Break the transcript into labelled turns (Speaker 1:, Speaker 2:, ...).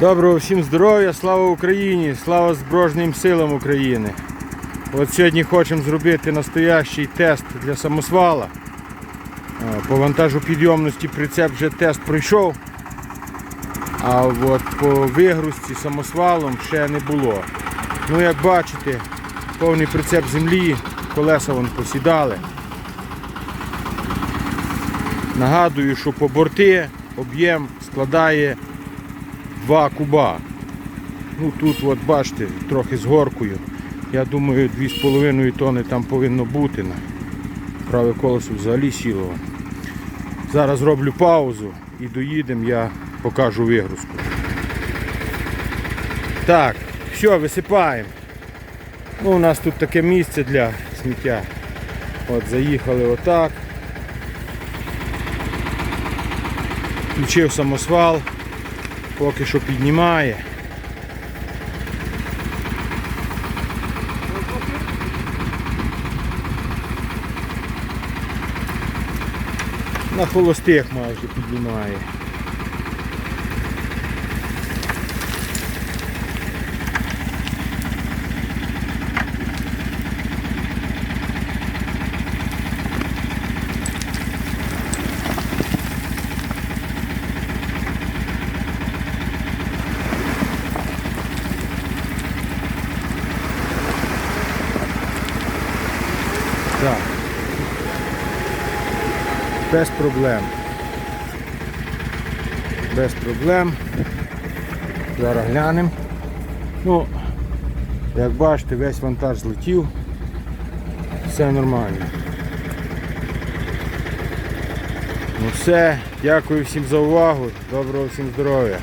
Speaker 1: Доброго всім здоров'я, слава Україні, слава Збройним силам України. От сьогодні хочемо зробити настоящий тест для самосвала. По вантажу підйомності прицеп вже тест пройшов. А от по вигрузці самосвалом ще не було. Ну як бачите, повний прицеп землі, колеса вон посідали. Нагадую, що по борти об'єм складає 2 куба. Ну тут от бачите, трохи з горкою. Я думаю 2,5 тони там повинно бути. Праве колесо взагалі сіло. Зараз зроблю паузу і доїдемо, я покажу вигрузку. Так, все, висипаємо. Ну, у нас тут таке місце для сміття. От заїхали отак. Включив самосвал, поки що піднімає. На холостих майже піднімає. Так. Без проблем. Без проблем. Зараз глянемо. Ну, як бачите, весь вантаж злетів. Все нормально. Ну все, дякую всім за увагу. Доброго всім здоров'я.